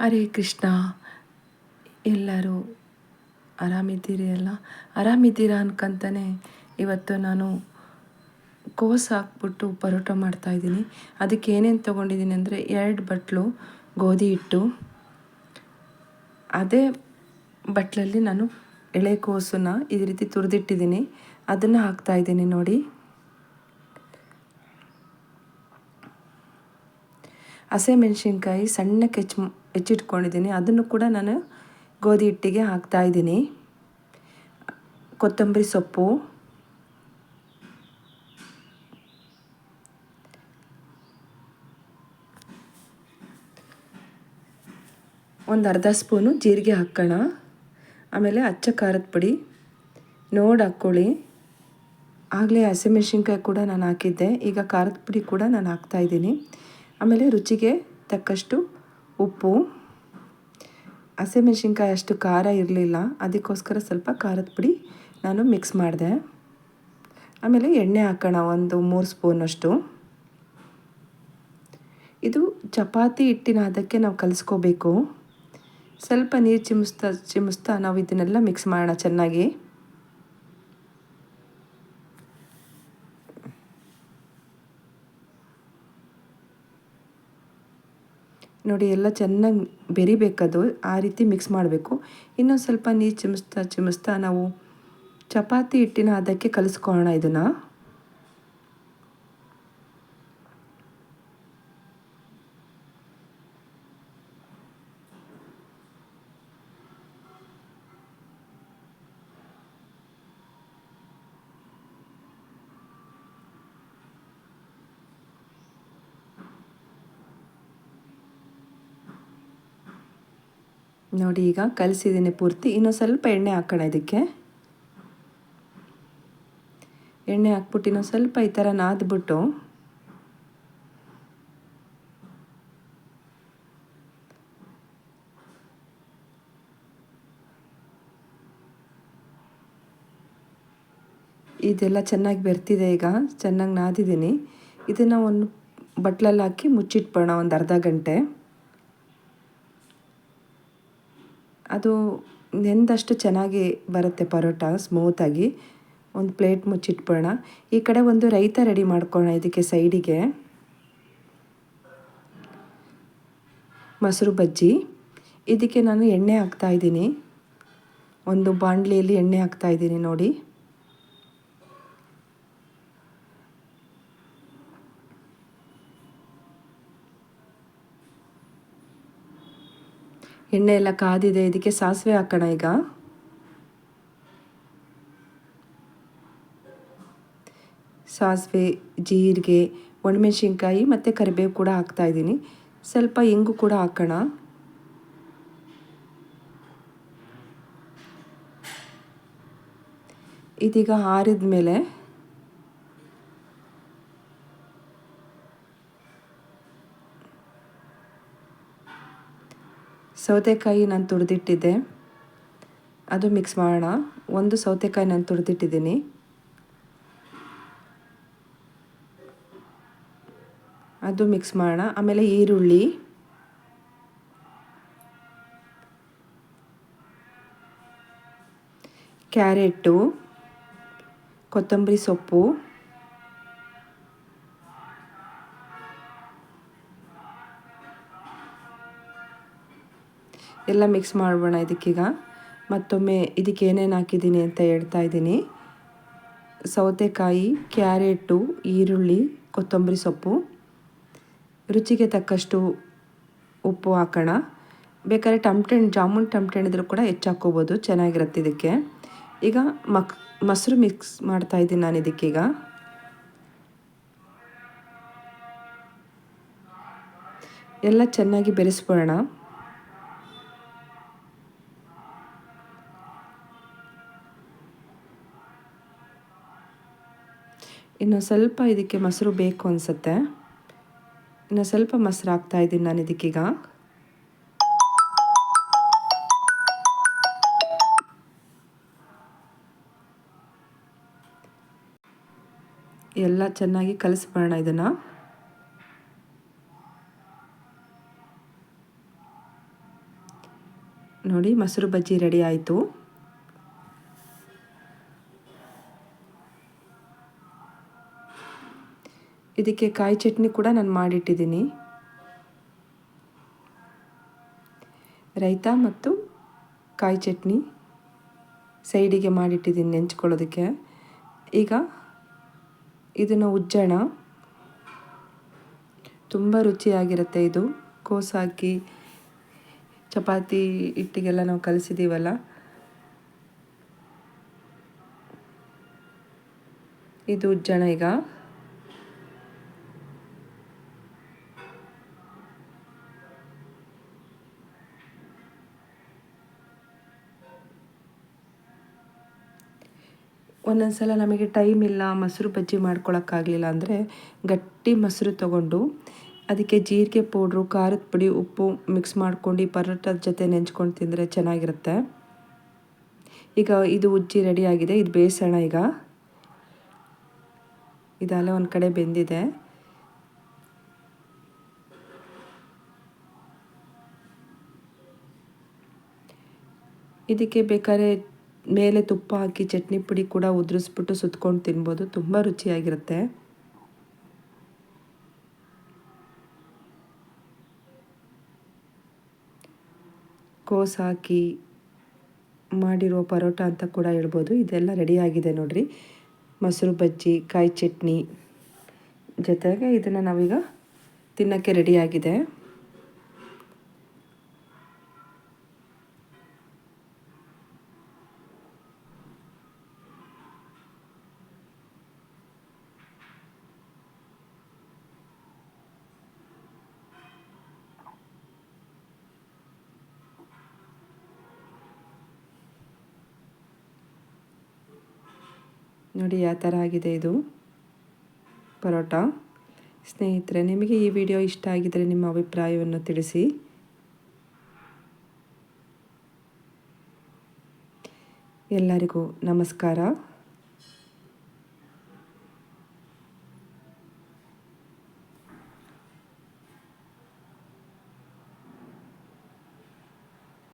ಹರೇ ಕೃಷ್ಣ, ಎಲ್ಲರೂ ಆರಾಮಿದ್ದೀರಿ ಅಲ್ಲ? ಆರಾಮಿದ್ದೀರಾ ಅನ್ಕಂತಾನೆ ಇವತ್ತು ನಾನು ಕೋಸು ಹಾಕ್ಬಿಟ್ಟು ಪರೋಟ ಮಾಡ್ತಾಯಿದ್ದೀನಿ ಅದಕ್ಕೆ ಏನೇನು ತೊಗೊಂಡಿದ್ದೀನಿ ಅಂದರೆ ಎರಡು ಬಟ್ಲು ಗೋಧಿ ಹಿಟ್ಟು. ಅದೇ ಬಟ್ಲಲ್ಲಿ ನಾನು ಎಳೆಕೋಸನ್ನ ಈ ರೀತಿ ತುರಿದಿಟ್ಟಿದ್ದೀನಿ. ಅದನ್ನು ಹಾಕ್ತಾಯಿದ್ದೀನಿ ನೋಡಿ. ಹಸಿಮೆಣ್ಸಿನ್ಕಾಯಿ, ಸಣ್ಣ ಹೆಚ್ಚು ಹೆಚ್ಚಿಟ್ಕೊಂಡಿದ್ದೀನಿ. ಅದನ್ನು ಕೂಡ ನಾನು ಗೋಧಿ ಹಿಟ್ಟಿಗೆ ಹಾಕ್ತಾಯಿದ್ದೀನಿ ಕೊತ್ತಂಬರಿ ಸೊಪ್ಪು. ಒಂದು ಅರ್ಧ ಸ್ಪೂನು ಜೀರಿಗೆ ಹಾಕೋಣ. ಆಮೇಲೆ ಅಚ್ಚ ಖಾರದ ಪುಡಿ. ನೋಡಿ ಹಾಕ್ಕೊಳ್ಳಿ ಆಗಲೇ ಹಸಿಮೆಣ್ಸಿನ್ಕಾಯಿ ಕೂಡ ನಾನು ಹಾಕಿದ್ದೆ. ಈಗ ಖಾರದ ಪುಡಿ ಕೂಡ ನಾನು ಹಾಕ್ತಾಯಿದ್ದೀನಿ ಆಮೇಲೆ ರುಚಿಗೆ ತಕ್ಕಷ್ಟು ಉಪ್ಪು, ಹಸಿಮೆಣ್ಸಿನ್ಕಾಯಿ ಅಷ್ಟು ಖಾರ ಇರಲಿಲ್ಲ. ಅದಕ್ಕೋಸ್ಕರ ಸ್ವಲ್ಪ ಖಾರದ ಪುಡಿ ನಾನು ಮಿಕ್ಸ್ ಮಾಡಿದೆ. ಆಮೇಲೆ ಎಣ್ಣೆ ಹಾಕೋಣ, ಒಂದು ಮೂರು ಸ್ಪೂನಷ್ಟು ಇದು ಚಪಾತಿ ಹಿಟ್ಟಿನ ಅದಕ್ಕೆ ನಾವು ಕಲಿಸ್ಕೋಬೇಕು. ಸ್ವಲ್ಪ ನೀರು ಚಿಮಿಸ್ತಾ ಚಿಮಿಸ್ತಾ ನಾವು ಇದನ್ನೆಲ್ಲ ಮಿಕ್ಸ್ ಮಾಡೋಣ ಚೆನ್ನಾಗಿ. ನೋಡಿ ಎಲ್ಲ ಚೆನ್ನಾಗಿ ಬೆರಿಬೇಕದು, ಆ ರೀತಿ ಮಿಕ್ಸ್ ಮಾಡಬೇಕು. ಇನ್ನೊಂದು ಸ್ವಲ್ಪ ನೀರು ಚಿಮಿಸ್ತಾ ಚಿಮಿಸ್ತಾ ನಾವು ಚಪಾತಿ ಹಿಟ್ಟಿನ ಅದಕ್ಕೆ ಕಲಿಸ್ಕೊಳ್ಳೋಣ ಇದನ್ನು. ನೋಡಿ ಈಗ ಕಲಿಸಿದ್ದೀನಿ ಪೂರ್ತಿ. ಇನ್ನೊಂದು ಸ್ವಲ್ಪ ಎಣ್ಣೆ ಹಾಕೋಣ ಇದಕ್ಕೆ. ಎಣ್ಣೆ ಹಾಕ್ಬಿಟ್ಟು ಇನ್ನೊಂದು ಸ್ವಲ್ಪ ಈ ಥರ ನಾದ್ಬಿಟ್ಟು. ಇದೆಲ್ಲ ಚೆನ್ನಾಗಿ ಬೆರ್ತಿದೆ ಈಗ. ಚೆನ್ನಾಗಿ ನಾದಿದ್ದೀನಿ. ಇದನ್ನು ಒಂದು ಬಟ್ಲಲ್ಲಿ ಹಾಕಿ ಮುಚ್ಚಿಟ್ಬೋಣ ಒಂದು ಅರ್ಧ ಗಂಟೆ. ಅದು ನೆಂದಷ್ಟು ಚೆನ್ನಾಗಿ ಬರುತ್ತೆ ಪರೋಟ ಸ್ಮೂತಾಗಿ ಒಂದು ಪ್ಲೇಟ್ ಮುಚ್ಚಿಟ್ಬಿಡೋಣ. ಈ ಕಡೆ ಒಂದು ರೈತ ರೆಡಿ ಮಾಡ್ಕೊಳ್ಳೋಣ ಇದಕ್ಕೆ ಸೈಡಿಗೆ ಮೊಸರು ಬಜ್ಜಿ. ಇದಕ್ಕೆ ನಾನು ಎಣ್ಣೆ ಹಾಕ್ತಾಯಿದ್ದೀನಿ ಒಂದು ಬಾಣಲಿಯಲ್ಲಿ ಎಣ್ಣೆ ಹಾಕ್ತಾಯಿದ್ದೀನಿ ನೋಡಿ. ಎಣ್ಣೆ ಎಲ್ಲ ಕಾದಿದೆ, ಇದಕ್ಕೆ ಸಾಸಿವೆ ಹಾಕೋಣ ಈಗ. ಸಾಸಿವೆ, ಜೀರಿಗೆ, ಒಣಮೆಣ್ಸಿನ್ಕಾಯಿ ಮತ್ತು ಕರಿಬೇವು ಕೂಡ ಹಾಕ್ತಾಯಿದ್ದೀನಿ ಸ್ವಲ್ಪ ಇಂಗು ಕೂಡ ಹಾಕೋಣ. ಇದೀಗ ಆರಿದ ಮೇಲೆ ಸೌತೆಕಾಯಿ ನಾನು ತುರಿದಿಟ್ಟಿದ್ದೆ ಅದು ಮಿಕ್ಸ್ ಮಾಡೋಣ. ಒಂದು ಸೌತೆಕಾಯಿ ನಾನು ತುರಿದಿಟ್ಟಿದ್ದೀನಿ ಅದು ಮಿಕ್ಸ್ ಮಾಡೋಣ. ಆಮೇಲೆ ಈರುಳ್ಳಿ. ಕ್ಯಾರೆಟು. ಕೊತ್ತಂಬರಿ ಸೊಪ್ಪು. ಎಲ್ಲ ಮಿಕ್ಸ್ ಮಾಡೋಣ ಇದಕ್ಕೀಗ. ಮತ್ತೊಮ್ಮೆ ಇದಕ್ಕೆ ಏನೇನು ಹಾಕಿದ್ದೀನಿ ಅಂತ ಹೇಳ್ತಾ ಇದ್ದೀನಿ. ಸೌತೆಕಾಯಿ, ಕ್ಯಾರೆಟು, ಈರುಳ್ಳಿ, ಕೊತ್ತಂಬರಿ ಸೊಪ್ಪು. ರುಚಿಗೆ ತಕ್ಕಷ್ಟು ಉಪ್ಪು ಹಾಕೋಣ. ಬೇಕಾದ್ರೆ ಟಮ್ಟೆಣ್ಣು ಜಾಮೂನ್ ಟಮಟೆ ಇದ್ರೂ ಕೂಡ ಹೆಚ್ಚಾಕೋಬೋದು ಚೆನ್ನಾಗಿರುತ್ತೆ ಇದಕ್ಕೆ. ಈಗ ಮಕ್ ಮೊಸರು ಮಿಕ್ಸ್ ಮಾಡ್ತಾಯಿದ್ದೀನಿ ನಾನು ಇದಕ್ಕೀಗ. ಎಲ್ಲ ಚೆನ್ನಾಗಿ ಬೆರೆಸ್ಬಿಡೋಣ ಇನ್ನು ಸ್ವಲ್ಪ ಇದಕ್ಕೆ ಮೊಸರು ಬೇಕು ಅನಿಸುತ್ತೆ. ಇನ್ನು ಸ್ವಲ್ಪ ಮೊಸರು ಹಾಕ್ತಾಯಿದ್ದೀನಿ ನಾನು ಇದಕ್ಕೀಗ. ಎಲ್ಲ ಚೆನ್ನಾಗಿ ಕಲಿಸ್ಬೋಣ ಇದನ್ನು. ನೋಡಿ, ಮೊಸರು ಬಜ್ಜಿ ರೆಡಿ ಆಯಿತು. ಇದಕ್ಕೆ ಕಾಯಿ ಚಟ್ನಿ ಕೂಡ ನಾನು ಮಾಡಿಟ್ಟಿದ್ದೀನಿ. ರೈತ ಮತ್ತು ಕಾಯಿ ಚಟ್ನಿ ಸೈಡಿಗೆ ಮಾಡಿಟ್ಟಿದ್ದೀನಿ ನೆಂಚ್ಕೊಳ್ಳೋದಕ್ಕೆ. ಈಗ ಇದನ್ನು ಉಜ್ಜೋಣ. ತುಂಬ ರುಚಿಯಾಗಿರುತ್ತೆ ಇದು. ಕೋಸು ಹಾಕಿ, ಚಪಾತಿ ಹಿಟ್ಟಿಗೆಲ್ಲ ನಾವು ಕಲಿಸಿದ್ದೀವಲ್ಲ ಇದು ಉಜ್ಜೋಣ ಈಗ. ಒಂದೊಂದು ಸಲ ನಮಗೆ ಟೈಮ್ ಇಲ್ಲ, ಮೊಸರು ಬಜ್ಜಿ ಮಾಡ್ಕೊಳಕ್ಕಾಗಲಿಲ್ಲ ಅಂದರೆ ಗಟ್ಟಿ ಮೊಸರು ತಗೊಂಡು ಅದಕ್ಕೆ ಜೀರಿಗೆ ಪೌಡ್ರು, ಖಾರದ ಪುಡಿ, ಉಪ್ಪು ಮಿಕ್ಸ್ ಮಾಡ್ಕೊಂಡು ಪರೋಟದ ಜೊತೆ ನೆಂಚ್ಕೊಂಡು ತಿಂದರೆ ಚೆನ್ನಾಗಿರುತ್ತೆ. ಈಗ ಇದು ಉಜ್ಜಿ ರೆಡಿಯಾಗಿದೆ ಇದು ಬೇಯಿಸೋಣ ಈಗ. ಇದೆಲ್ಲ ಒಂದು ಕಡೆ ಬೆಂದಿದೆ. ಇದಕ್ಕೆ ಬೇಕಾದ್ರೆ ಮೇಲೆ ತುಪ್ಪ ಹಾಕಿ ಚಟ್ನಿ ಪುಡಿ ಕೂಡ ಉದುರಿಸ್ಬಿಟ್ಟು ಸುತ್ಕೊಂಡು ತಿನ್ಬೋದು. ತುಂಬ ರುಚಿಯಾಗಿರುತ್ತೆ. ಕೋಸ್ ಹಾಕಿ ಮಾಡಿರೋ ಪರೋಟ ಅಂತ ಕೂಡ ಹೇಳ್ಬೋದು. ಇದೆಲ್ಲ ರೆಡಿಯಾಗಿದೆ ನೋಡಿರಿ. ಮೊಸರು ಬಜ್ಜಿ, ಕಾಯಿ ಚಟ್ನಿ ಜೊತೆಗೆ ಇದನ್ನು ನಾವೀಗ ತಿನ್ನೋಕ್ಕೆ ರೆಡಿಯಾಗಿದೆ ನೋಡಿ, ಯಾವ ಥರ ಆಗಿದೆ ಇದು? ಪರೋಟ. ಸ್ನೇಹಿತರೆ, ನಿಮಗೆ ಈ ವಿಡಿಯೋ ಇಷ್ಟ ಆಗಿದ್ದರೆ ನಿಮ್ಮ ಅಭಿಪ್ರಾಯವನ್ನು ತಿಳಿಸಿ. ಎಲ್ಲರಿಗೂ ನಮಸ್ಕಾರ.